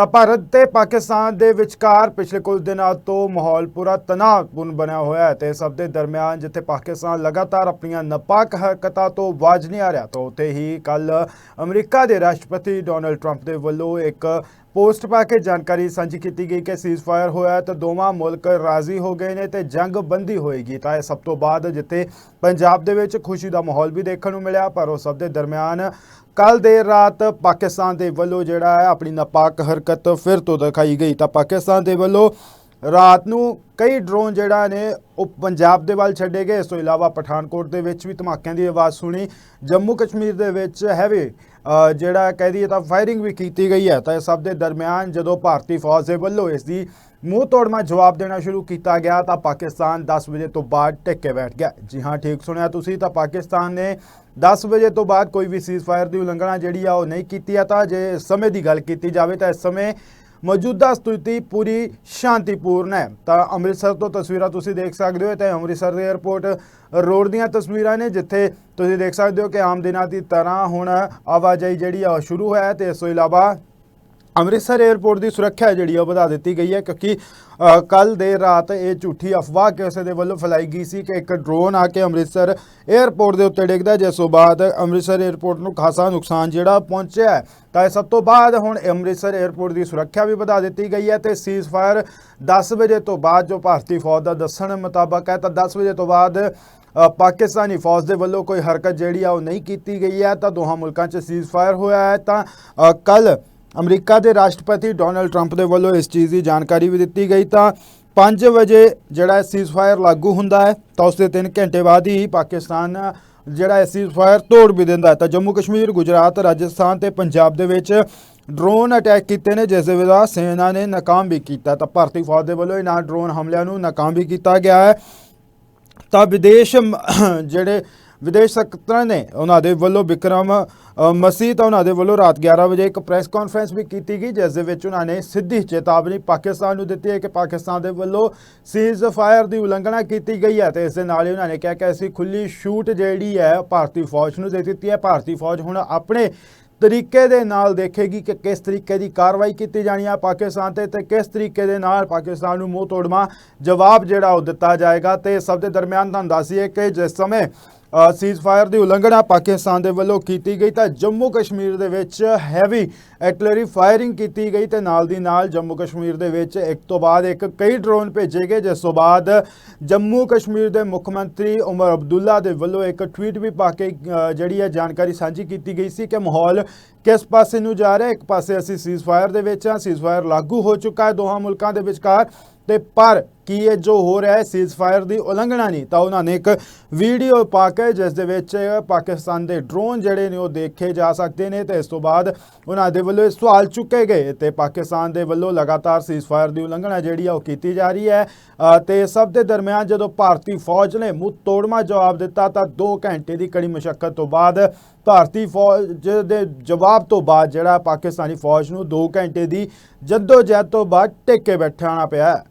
ਤਾਂ ਭਾਰਤ ਤੇ ਪਾਕਿਸਤਾਨ ਦੇ ਵਿਚਕਾਰ ਪਿਛਲੇ ਕੁਝ ਦਿਨਾਂ ਤੋਂ ਮਾਹੌਲ ਪੂਰਾ ਤਣਾਅਪੂਰਨ ਬਣਿਆ ਹੋਇਆ ਹੈ ਤੇ ਸਭ ਦੇ ਦਰਮਿਆਨ ਜਿੱਥੇ ਪਾਕਿਸਤਾਨ ਲਗਾਤਾਰ ਆਪਣੀਆਂ ਨਪਾਕ ਹਰਕਤਾਂ ਤੋਂ ਬਾਜ ਨਹੀਂ ਆ ਰਿਹਾ, ਤਾਂ ਉੱਥੇ ਹੀ ਕੱਲ ਅਮਰੀਕਾ ਦੇ ਰਾਸ਼ਟਰਪਤੀ ਡੋਨਲਡ ਟਰੰਪ ਦੇ ਵੱਲੋਂ ਇੱਕ ਪੋਸਟ ਪਾ ਕੇ ਜਾਣਕਾਰੀ ਸਾਂਝੀ ਕੀਤੀ ਗਈ ਕਿ ਸੀਜ਼ਫਾਇਰ ਹੋਇਆ ਹੈ ਤਾਂ ਦੋਵਾਂ ਮੁਲਕ ਰਾਜ਼ੀ ਹੋ ਗਏ ਨੇ ਤੇ ਜੰਗ ਬੰਦੀ ਹੋਏਗੀ। ਤਾਂ ਇਹ ਸਭ ਤੋਂ ਬਾਅਦ ਜਿੱਥੇ ਪੰਜਾਬ ਦੇ ਵਿੱਚ ਖੁਸ਼ੀ ਦਾ ਮਾਹੌਲ ਵੀ ਦੇਖਣ ਨੂੰ ਮਿਲਿਆ, ਪਰ ਉਹ ਸਭ ਦੇ ਦਰਮਿਆਨ ਕੱਲ ਦੇਰ ਰਾਤ ਪਾਕਿਸਤਾਨ ਦੇ ਵੱਲੋਂ ਜਿਹੜਾ ਹੈ ਆਪਣੀ ਨਾਪਾਕ ਹਰਕਤ ਫਿਰ ਤੋਂ ਦਿਖਾਈ ਗਈ। ਤਾਂ ਪਾਕਿਸਤਾਨ ਦੇ ਵੱਲੋਂ ਰਾਤ ਨੂੰ ਕਈ ਡਰੋਨ ਜਿਹੜਾ ਨੇ, ਉਹ ਪੰਜਾਬ ਦੇ ਵੱਲ ਛੱਡੇ ਗਏ। ਇਸ ਤੋਂ ਇਲਾਵਾ ਪਠਾਨਕੋਟ ਦੇ ਵਿੱਚ ਵੀ ਧਮਾਕਿਆਂ ਦੀ ਆਵਾਜ਼ ਸੁਣੀ। ਜੰਮੂ ਕਸ਼ਮੀਰ ਦੇ ਵਿੱਚ ਹੈਵੀ ਜਿਹੜਾ ਕਹਿ ਦਈਏ ਤਾਂ ਫਾਇਰਿੰਗ ਵੀ ਕੀਤੀ ਗਈ ਹੈ। ਤਾਂ ਇਹ ਸਭ ਦੇ ਦਰਮਿਆਨ ਜਦੋਂ ਭਾਰਤੀ ਫੌਜ ਦੇ ਵੱਲੋਂ ਇਸ ਦੀ ਮੂੰਹ ਤੋੜਮਾ ਜਵਾਬ ਦੇਣਾ ਸ਼ੁਰੂ ਕੀਤਾ ਗਿਆ, ਤਾਂ ਪਾਕਿਸਤਾਨ 10 ਵਜੇ ਤੋਂ ਬਾਅਦ ਟਿਕ ਬੈਠ ਗਿਆ। ਜੀ ਹਾਂ, ਠੀਕ ਸੁਣਿਆ ਤੁਸੀਂ, ਤਾਂ ਪਾਕਿਸਤਾਨ ਨੇ 10 ਵਜੇ ਤੋਂ ਬਾਅਦ ਕੋਈ ਵੀ ਸੀਜ਼ਫਾਇਰ ਦੀ ਉਲੰਘਣਾ ਜਿਹੜੀ ਆ ਉਹ ਨਹੀਂ ਕੀਤੀ ਆ ਤਾਂ ਜੇ ਇਸ ਸਮੇਂ ਦੀ ਗੱਲ ਕੀਤੀ ਜਾਵੇ, ਤਾਂ ਇਸ ਸਮੇਂ ਮੌਜੂਦਾ ਸਥਿਤੀ ਪੂਰੀ ਸ਼ਾਂਤੀਪੂਰਨ ਹੈ। ਤਾਂ ਅੰਮ੍ਰਿਤਸਰ ਤੋਂ ਤਸਵੀਰਾਂ ਤੁਸੀਂ ਦੇਖ ਸਕਦੇ ਹੋ। ਤੇ ਅੰਮ੍ਰਿਤਸਰ ਦੇ 에ਅਰਪੋਰਟ ਰੋਡ ਦੀਆਂ ਤਸਵੀਰਾਂ ਨੇ, ਜਿੱਥੇ ਤੁਸੀਂ ਦੇਖ ਸਕਦੇ ਹੋ ਕਿ ਆਮ ਦਿਨਾਂ ਦੀ ਤਰ੍ਹਾਂ ਹੁਣ ਆਵਾਜਾਈ ਜਿਹੜੀ ਆ ਉਹ ਸ਼ੁਰੂ ਹੈ। ਤੇ ਇਸ ਤੋਂ ਇਲਾਵਾ ਅੰਮ੍ਰਿਤਸਰ 에ਅਰਪੋਰਟ ਦੀ ਸੁਰੱਖਿਆ ਜਿਹੜੀ ਉਹ ਵਧਾ ਦਿੱਤੀ ਗਈ ਹੈ, ਕਿਉਂਕਿ ਕੱਲ ਦੇ ਰਾਤ ਇਹ ਝੂਠੀ ਅਫਵਾਹ ਕਿਸੇ ਦੇ ਵੱਲੋਂ ਫੈਲਾਈ ਗਈ ਸੀ ਕਿ ਇੱਕ ਡਰੋਨ ਆ ਕੇ ਅੰਮ੍ਰਿਤਸਰ 에ਅਰਪੋਰਟ ਦੇ ਉੱਤੇ ਡਿੱਗਦਾ ਜਿਸ ਤੋਂ ਬਾਅਦ ਅੰਮ੍ਰਿਤਸਰ 에ਅਰਪੋਰਟ ਨੂੰ ਖਾਸਾ ਨੁਕਸਾਨ ਜਿਹੜਾ ਪਹੁੰਚਿਆ ਤਾਂ ਇਹ ਸਭ ਤੋਂ ਬਾਅਦ ਹੁਣ ਅੰਮ੍ਰਿਤਸਰ 에ਅਰਪੋਰਟ ਦੀ ਸੁਰੱਖਿਆ ਵੀ ਵਧਾ ਦਿੱਤੀ ਗਈ ਹੈ ਤੇ ਸੀਜ਼ਫਾਇਰ 10 ਵਜੇ ਤੋਂ ਬਾਅਦ ਜੋ ਭਾਰਤੀ ਫੌਜ ਦਾ ਦੱਸਣ ਮੁਤਾਬਕ ਹੈ, ਤਾਂ 10 ਵਜੇ ਤੋਂ ਬਾਅਦ ਪਾਕਿਸਤਾਨੀ ਫੌਜ ਦੇ ਵੱਲੋਂ ਕੋਈ ਹਰਕਤ ਜਿਹੜੀ ਆ ਉਹ ਨਹੀਂ ਕੀਤੀ ਗਈ ਹੈ, ਤਾਂ ਦੋਹਾਂ ਮੁਲਕਾਂ 'ਚ ਸੀਜ਼ ਫਾਇਰ ਹੋਇਆ ਹੈ। ਤਾਂ ਕੱਲ ਅਮਰੀਕਾ ਦੇ ਰਾਸ਼ਟਰਪਤੀ ਡੋਨਲਡ ਟਰੰਪ ਦੇ ਵੱਲੋਂ ਇਸ ਚੀਜ਼ ਦੀ ਜਾਣਕਾਰੀ ਵੀ ਦਿੱਤੀ ਗਈ ਤਾਂ 5 ਵਜੇ ਜਿਹੜਾ ਸੀਜ਼ਫਾਇਰ ਲਾਗੂ ਹੁੰਦਾ ਹੈ, ਤਾਂ ਉਸ ਦੇ 3 ਘੰਟੇ ਬਾਅਦ ਹੀ ਪਾਕਿਸਤਾਨ ਜਿਹੜਾ ਸੀਜ਼ਫਾਇਰ ਤੋੜ ਵੀ ਦਿੰਦਾ ਤਾਂ ਜੰਮੂ ਕਸ਼ਮੀਰ, ਗੁਜਰਾਤ, ਰਾਜਸਥਾਨ ਤੇ ਪੰਜਾਬ ਦੇ ਵਿੱਚ ਡਰੋਨ ਅਟੈਕ ਕੀਤੇ ਨੇ, ਜਿਸ ਦੇ ਵਿੱਚ ਸੈਨਾ ਨੇ ਨਾਕਾਮ ਵੀ ਕੀਤਾ। ਤਾਂ ਭਾਰਤੀ ਫੌਜ ਦੇ ਵੱਲੋਂ ਇਹਨਾਂ ਡਰੋਨ ਹਮਲਿਆਂ ਨੂੰ ਨਾਕਾਮ ਵੀ ਕੀਤਾ ਗਿਆ ਹੈ। ਤਾਂ ਵਿਦੇਸ਼ ਜਿਹੜੇ ਵਿਦੇਸ਼ ਸਕੱਤਰ ਨੇ ਉਹਨਾਂ ਦੇ ਵੱਲੋਂ ਵਿਕਰਮ ਮਸੀਹ ਤਾਂ ਉਹਨਾਂ ਦੇ ਵੱਲੋਂ ਰਾਤ 11 ਵਜੇ ਇੱਕ ਪ੍ਰੈਸ ਕਾਨਫਰੰਸ ਵੀ ਕੀਤੀ ਗਈ, ਜਿਸ ਦੇ ਵਿੱਚ ਉਹਨਾਂ ਨੇ ਸਿੱਧੀ ਚੇਤਾਵਨੀ ਪਾਕਿਸਤਾਨ ਨੂੰ ਦਿੱਤੀ ਹੈ ਕਿ ਪਾਕਿਸਤਾਨ ਦੇ ਵੱਲੋਂ ਸੀਜ਼ ਫਾਇਰ ਦੀ ਉਲੰਘਣਾ ਕੀਤੀ ਗਈ ਹੈ ਤੇ ਇਸ ਦੇ ਨਾਲ ਹੀ ਉਹਨਾਂ ਨੇ ਕਿਹਾ ਕਿ ਅਸੀਂ ਖੁੱਲੀ ਸ਼ੂਟ ਜਿਹੜੀ ਹੈ ਭਾਰਤੀ ਫੌਜ ਨੂੰ ਦੇ ਦਿੱਤੀ ਹੈ। ਭਾਰਤੀ ਫੌਜ ਹੁਣ ਆਪਣੇ ਤਰੀਕੇ ਦੇ ਨਾਲ ਦੇਖੇਗੀ ਕਿ ਕਿਸ ਤਰੀਕੇ ਦੀ ਕਾਰਵਾਈ ਕੀਤੀ ਜਾਣੀ ਹੈ ਪਾਕਿਸਤਾਨ ਤੇ ਤੇ ਕਿਸ ਤਰੀਕੇ ਦੇ ਨਾਲ ਪਾਕਿਸਤਾਨ ਨੂੰ ਮੂੰਹ ਤੋੜਵਾ ਜਵਾਬ ਜਿਹੜਾ ਉਹ ਦਿੱਤਾ ਜਾਏਗਾ। ਤੇ ਸਭ ਦੇ ਦਰਮਿਆਨ ਤੁਹਾਨੂੰ ਦੱਸੀਏ ਕਿ ਜਿਸ ਸਮੇਂ ਸੀਜ਼ਫਾਇਰ ਦੀ ਉਲੰਘਣਾ ਪਾਕਿਸਤਾਨ ਦੇ ਵੱਲੋਂ ਕੀਤੀ ਗਈ ਤਾਂ ਜੰਮੂ ਕਸ਼ਮੀਰ ਦੇ ਵਿੱਚ ਹੈਵੀ ਐਟਲਰੀ ਫਾਇਰਿੰਗ ਕੀਤੀ ਗਈ ਤੇ ਨਾਲ ਦੀ ਨਾਲ ਜੰਮੂ ਕਸ਼ਮੀਰ ਦੇ ਵਿੱਚ ਇੱਕ ਤੋਂ ਬਾਅਦ ਇੱਕ ਕਈ ਡਰੋਨ ਭੇਜੇ ਗਏ, ਜਿਸ ਤੋਂ ਬਾਅਦ ਜੰਮੂ ਕਸ਼ਮੀਰ ਦੇ ਮੁੱਖ ਮੰਤਰੀ ਉਮਰ ਅਬਦੁੱਲਾ ਦੇ ਵੱਲੋਂ ਇੱਕ ਟਵੀਟ ਵੀ ਪਾ ਕੇ ਜਿਹੜੀ ਹੈ ਜਾਣਕਾਰੀ ਸਾਂਝੀ ਕੀਤੀ ਗਈ ਸੀ ਕਿ ਮਾਹੌਲ ਕਿਸ ਪਾਸੇ ਨੂੰ ਜਾ ਰਿਹਾ ਇੱਕ ਪਾਸੇ ਅਸੀਂ ਸੀਜ਼ਫਾਇਰ ਦੇ ਵਿੱਚ ਹਾਂ ਸੀਜ਼ਫਾਇਰ ਲਾਗੂ ਹੋ ਚੁੱਕਾ ਹੈ ਦੋਹਾਂ ਮੁਲਕਾਂ ਦੇ ਵਿਚਕਾਰ ਤੇ ਪਰ ਕਿ ਇਹ ਜੋ ਹੋ ਰਿਹਾ ਹੈ ਸੀਜ਼ਫਾਇਰ ਦੀ ਉਲੰਘਣਾ ਨਹੀਂ ਤਾਂ ਉਹਨਾਂ ਨੇ ਇੱਕ ਵੀਡੀਓ ਪਾ ਕੇ ਜਿਸ ਦੇ ਵਿੱਚ ਪਾਕਿਸਤਾਨ ਦੇ ਡਰੋਨ ਜਿਹੜੇ ਨੇ ਉਹ ਦੇਖੇ ਜਾ ਸਕਦੇ ਨੇ ਤੇ ਇਸ ਤੋਂ ਬਾਅਦ ਉਹਨਾਂ ਦੇ ਵੱਲੋਂ ਇਹ ਸਵਾਲ ਚੁੱਕੇ ਗਏ ਤੇ ਪਾਕਿਸਤਾਨ ਦੇ ਵੱਲੋਂ ਲਗਾਤਾਰ ਸੀਜ਼ਫਾਇਰ ਦੀ ਉਲੰਘਣਾ ਜਿਹੜੀ ਆ ਉਹ ਕੀਤੀ ਜਾ ਰਹੀ ਹੈ। ਅ, ਤੇ ਸਭ ਦੇ ਦਰਮਿਆਨ ਜਦੋਂ ਭਾਰਤੀ ਫੌਜ ਨੇ ਮੂੰਹ ਤੋੜਮਾ ਜਵਾਬ ਦਿੱਤਾ ਤਾਂ 2 ਘੰਟੇ ਦੀ ਕੜੀ ਮੁਸ਼ਕਲ ਤੋਂ ਬਾਅਦ ਭਾਰਤੀ ਫੌਜ ਦੇ ਜਵਾਬ ਤੋਂ ਬਾਅਦ ਜਿਹੜਾ ਪਾਕਿਸਤਾਨੀ ਫੌਜ ਨੂੰ 2 ਘੰਟੇ ਦੀ ਜੱਦੋ ਜਹਿਦ ਤੋਂ ਬਾਅਦ ਟੇਕੇ ਕੇ ਪਿਆ।